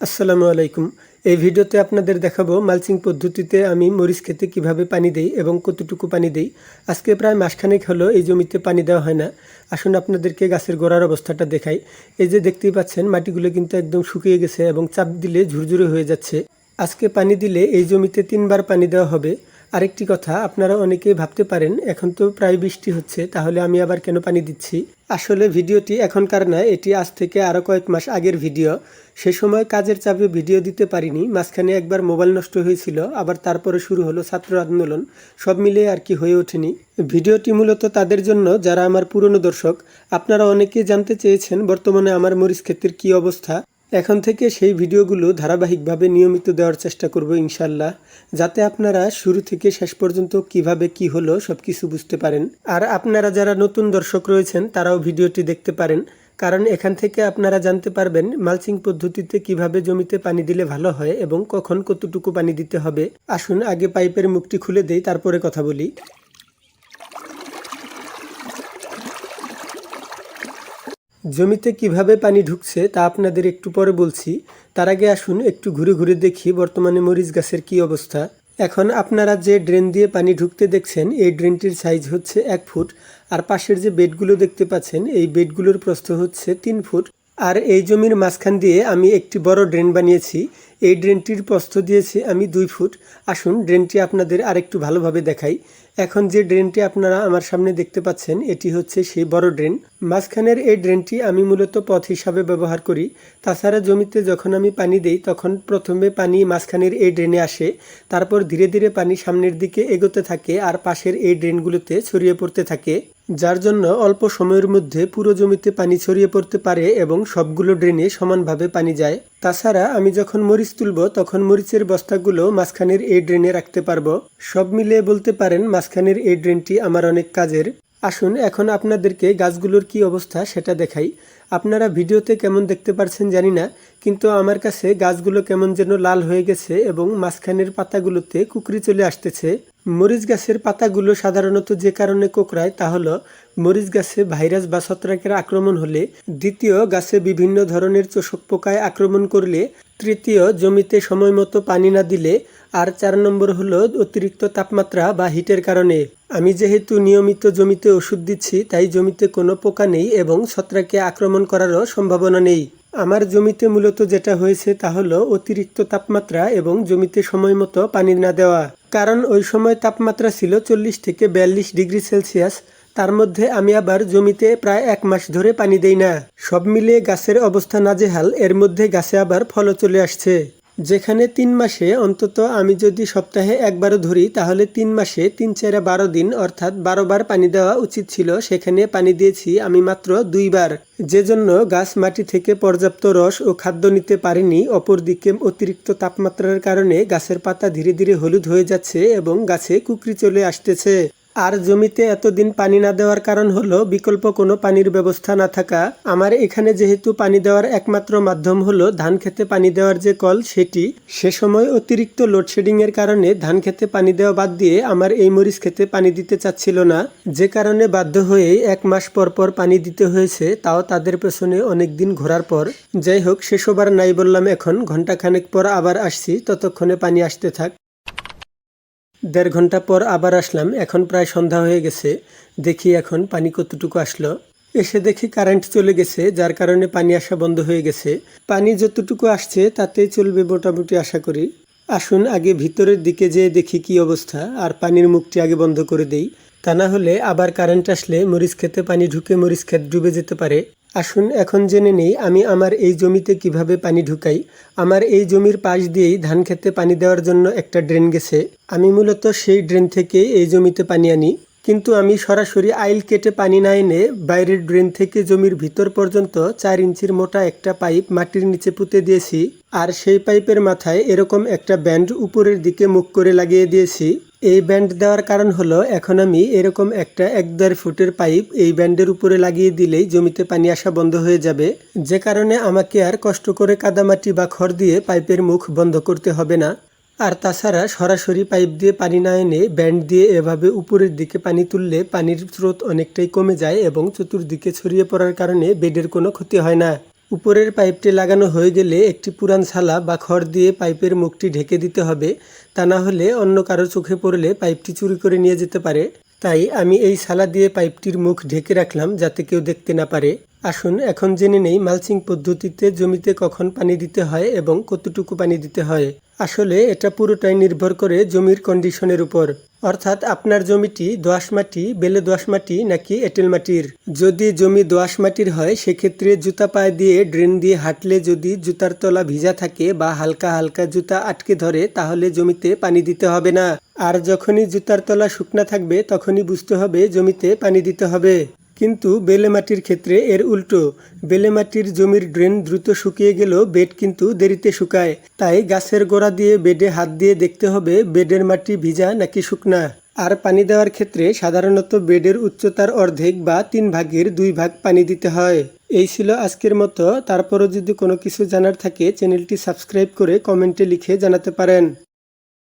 আসসালামু আলাইকুম। এই ভিডিওতে আপনাদের দেখাবো মালচিং পদ্ধতিতে আমি মরিচ খেতে কীভাবে পানি দেই এবং কতটুকু পানি দেই। আজকে প্রায় মাসখানেক হলো এই জমিতে পানি দেওয়া হয় না। আসুন আপনাদেরকে গাছের গোড়ার অবস্থাটা দেখাই। এই যে দেখতেই পাচ্ছেন, মাটিগুলো কিন্তু একদম শুকিয়ে গেছে এবং চাপ দিলে ঝুরঝুরে হয়ে যাচ্ছে। আজকে পানি দিলে এই জমিতে তিনবার পানি দেওয়া হবে। আরেকটি কথা, আপনারা অনেকেই ভাবতে পারেন, এখন তো প্রায় বৃষ্টি হচ্ছে, তাহলে আমি আবার কেন পানি দিচ্ছি? আসলে ভিডিওটি এখনকার নয়, এটি আজ থেকে আরও কয়েক মাস আগের ভিডিও। সে সময় কাজের চাপে ভিডিও দিতে পারিনি, মাঝখানে একবার মোবাইল নষ্ট হয়েছিল, আবার তারপরে শুরু হলো ছাত্র আন্দোলন, সব মিলে আর কি হয়ে ওঠেনি। ভিডিওটি মূলত তাদের জন্য, যারা আমার পুরনো দর্শক, আপনারা অনেকেই জানতে চেয়েছেন বর্তমানে আমার মরিচ ক্ষেত্রের কী অবস্থা। এখন থেকে সেই ভিডিওগুলো ধারাবাহিকভাবে নিয়মিত দেওয়ার চেষ্টা করব ইনশাল্লাহ, যাতে আপনারা শুরু থেকে শেষ পর্যন্ত কীভাবে কি হলো সব কিছু বুঝতে পারেন। আর আপনারা যারা নতুন দর্শক রয়েছেন, তারাও ভিডিওটি দেখতে পারেন, কারণ এখান থেকে আপনারা জানতে পারবেন মালচিং পদ্ধতিতে কীভাবে জমিতে পানি দিলে ভালো হয় এবং কখন কতটুকু পানি দিতে হবে। আসুন আগে পাইপের মুখটি খুলে দেই, তারপরে কথা বলি। জমিতে কীভাবে পানি ঢুকছে তা আপনাদের একটু পরে বলছি। তার আগে আসুন একটু ঘুরে ঘুরে দেখি বর্তমানে মরিচ গাছের কি অবস্থা। এখন আপনারা যে ড্রেন দিয়ে পানি ঢুকতে দেখছেন, এই ড্রেনটির সাইজ হচ্ছে এক ফুট। আর পাশের যে বেডগুলো দেখতে পাচ্ছেন, এই বেডগুলোর প্রস্থ হচ্ছে তিন ফুট। আর এই জমির মাঝখান দিয়ে আমি একটি বড় ড্রেন বানিয়েছি। এই ড্রেনটির প্রস্থ দিয়েছি আমি দুই ফুট। আসুন, ড্রেনটি আপনাদের আরেকটু ভালোভাবে দেখাই। এখন যে ড্রেনটি আপনারা আমার সামনে দেখতে পাচ্ছেন, এটি হচ্ছে সেই বড় ড্রেন। মাঝখানের এই ড্রেনটি আমি মূলত পথ হিসাবে ব্যবহার করি। তাছাড়া জমিতে যখন আমি পানি দেই, তখন প্রথমে পানি মাঝখানের এই ড্রেনে আসে। তারপর ধীরে ধীরে পানি সামনের দিকে এগোতে থাকে আর পাশের এই ড্রেনগুলোতে ছড়িয়ে পড়তে থাকে। যার জন্য অল্প সময়ের মধ্যে পুরো জমিতে পানি ছড়িয়ে পড়তে পারে এবং সবগুলো ড্রেনে সমানভাবে পানি যায়। তাছাড়া আমি যখন মরিচ তুলব, তখন মরিচের বস্তাগুলো মাঝখানের এই ড্রেনে রাখতে পারব। সব মিলিয়ে বলতে পারেন, মাঝখানের এই ড্রেনটি আমার অনেক কাজের। আসুন, এখন আপনাদেরকে গাছগুলোর কি অবস্থা সেটা দেখাই। আপনারা ভিডিওতে কেমন দেখতে পারছেন জানি না, কিন্তু আমার কাছে গাছগুলো কেমন যেন লাল হয়ে গেছে এবং মাঝখানের পাতাগুলোতে কুকরি চলে আসতেছে। মরিচ গাছের পাতাগুলো সাধারণত যে কারণে কোকড়ায় তা হলো, মরিচ গাছে ভাইরাস বা ছত্রাকের আক্রমণ হলে দ্বিতীয় গাছে বিভিন্ন ধরনের চোষক পোকায় আক্রমণ করলে তৃতীয় জমিতে সময় মতো পানি না দিলে, আর চার নম্বর হলো অতিরিক্ত তাপমাত্রা বা হিটের কারণে। আমি যেহেতু নিয়মিত জমিতে ওষুধ দিচ্ছি, তাই জমিতে কোনো পোকা নেই এবং ছত্রাকে আক্রমণ করারও সম্ভাবনা নেই। আমার জমিতে মূলত যেটা হয়েছে তা হলো অতিরিক্ত তাপমাত্রা এবং জমিতে সময় মতো পানি না দেওয়া। কারণ ওই সময় তাপমাত্রা ছিল চল্লিশ থেকে বিয়াল্লিশ ডিগ্রি সেলসিয়াস। তার মধ্যে আমি আবার জমিতে প্রায় এক মাস ধরে পানি দেই না। সব মিলিয়ে গাছের অবস্থা নাজেহাল। এর মধ্যে গাছে আবার ফলও চলে আসছে। যেখানে তিন মাসে অন্তত আমি যদি সপ্তাহে একবারও ধরি, তাহলে তিন মাসে তিন চারে বারো দিন, অর্থাৎ বারো বার পানি দেওয়া উচিত ছিল। সেখানে পানি দিয়েছি আমি মাত্র দুইবার যে জন্য গাছ মাটি থেকে পর্যাপ্ত রস ও খাদ্য নিতে পারেনি। অপরদিকে অতিরিক্ত তাপমাত্রার কারণে গাছের পাতা ধীরে ধীরে হলুদ হয়ে যাচ্ছে এবং গাছে কুকরি চলে আসতেছে। আর জমিতে এতদিন পানি না দেওয়ার কারণ হলো বিকল্প কোনো পানির ব্যবস্থা না থাকা। আমার এখানে যেহেতু পানি দেওয়ার একমাত্র মাধ্যম হলো ধান খেতে পানি দেওয়ার যে কল সেটি, সে সময় অতিরিক্ত লোডশেডিং এর কারণে ধান খেতে পানি দেওয়া বাদ দিয়ে আমার এই মরিচ খেতে পানি দিতে চাচ্ছিল না। যে কারণে বাধ্য হয়েই এক মাস পর পর পানি দিতে হয়েছে, তাও তাদের পেছনে অনেক দিন ঘোরার পর। যাই হোক সেসবার নাই বললাম এখন ঘন্টাখানেক পর আবার আসছি, ততক্ষণে পানি আসতে থাক। দেড় ঘণ্টা পর আবার আসলাম, এখন প্রায় সন্ধ্যা হয়ে গেছে, দেখি এখন পানি কতটুকু আসলো। এসে দেখি কারেন্ট চলে গেছে, যার কারণে পানি আসা বন্ধ হয়ে গেছে। পানি যতটুকু আসছে তাতেই চলবে মোটামুটি আশা করি। আসুন আগে ভিতরের দিকে যেয়ে দেখি কি অবস্থা, আর পানির মুখটি আগে বন্ধ করে দেই। তা না হলে আবার কারেন্ট আসলে মরিচ খেতে পানি ঢুকে মরিচ ক্ষেত ডুবে যেতে পারে। আসুন এখন জেনে নেই আমি আমার এই জমিতে কীভাবে পানি ঢুকাই। আমার এই জমির পাশ দিয়েই ধান খেতে পানি দেওয়ার জন্য একটা ড্রেন গেছে। আমি মূলত সেই ড্রেন থেকে এই জমিতে পানি আনি। কিন্তু আমি সরাসরি আইল কেটে পানি না এনে বাইরের ড্রেন থেকে জমির ভিতর পর্যন্ত চার ইঞ্চির মোটা একটা পাইপ মাটির নিচে পুঁতে দিয়েছি। আর সেই পাইপের মাথায় এরকম একটা ব্যান্ড উপরের দিকে মুখ করে লাগিয়ে দিয়েছি। এই ব্যান্ড দেওয়ার কারণ হলো, এখন আমি এরকম একটা এক দেড় ফুটের পাইপ এই ব্যান্ডের উপরে লাগিয়ে দিলেই জমিতে পানি আসা বন্ধ হয়ে যাবে। যে কারণে আমাকে আর কষ্ট করে কাদামাটি বা খড় দিয়ে পাইপের মুখ বন্ধ করতে হবে না। আর তাছাড়া সরাসরি পাইপ দিয়ে পানি না এনে ব্যান্ড দিয়ে এভাবে উপরের দিকে পানি তুললে পানির স্রোত অনেকটাই কমে যায় এবং চতুর্দিকে ছড়িয়ে পড়ার কারণে বেডের কোনো ক্ষতি হয় না। উপরের পাইপটি লাগানো হয়ে গেলে একটি পুরান ছালা বা খড় দিয়ে পাইপের মুখটি ঢেকে দিতে হবে। তা না হলে অন্য কারও চোখে পড়লে পাইপটি চুরি করে নিয়ে যেতে পারে। তাই আমি এই ছালা দিয়ে পাইপটির মুখ ঢেকে রাখলাম যাতে কেউ দেখতে না পারে। আসুন, এখন জেনে নেই মালচিং পদ্ধতিতে জমিতে কখন পানি দিতে হয় এবং কতটুকু পানি দিতে হয়। আসলে এটা পুরোটাই নির্ভর করে জমির কন্ডিশনের উপর। অর্থাৎ আপনার জমিটি দোআঁশ মাটি, বেলে দোআঁশ মাটি নাকি এঁটেল মাটির। যদি জমি দোআঁশ মাটির হয়, সেক্ষেত্রে জুতা পায়ে দিয়ে ড্রেন দিয়ে হাঁটলে যদি জুতার তলা ভিজা থাকে বা হালকা হালকা জুতা আটকে ধরে, তাহলে জমিতে পানি দিতে হবে না। আর যখনই জুতার তলা শুকনা থাকবে, তখনই বুঝতে হবে জমিতে পানি দিতে হবে। কিন্তু বেলে মাটির ক্ষেত্রে এর উল্টো। বেলে মাটির জমির ড্রেন দ্রুত শুকিয়ে গেলেও বেড কিন্তু দেরিতে শুকায়। তাই গাছের গোড়া দিয়ে বেডে হাত দিয়ে দেখতে হবে, বেডের মাটি ভিজা নাকি শুকনা। আর পানি দেওয়ার ক্ষেত্রে সাধারণত বেডের উচ্চতার অর্ধেক বা তিন ভাগের দুই ভাগ পানি দিতে হয়। এই ছিল আজকের মতো। তারপরও যদি কোনো কিছু জানার থাকে, চ্যানেলটি সাবস্ক্রাইব করে কমেন্টে লিখে জানাতে পারেন।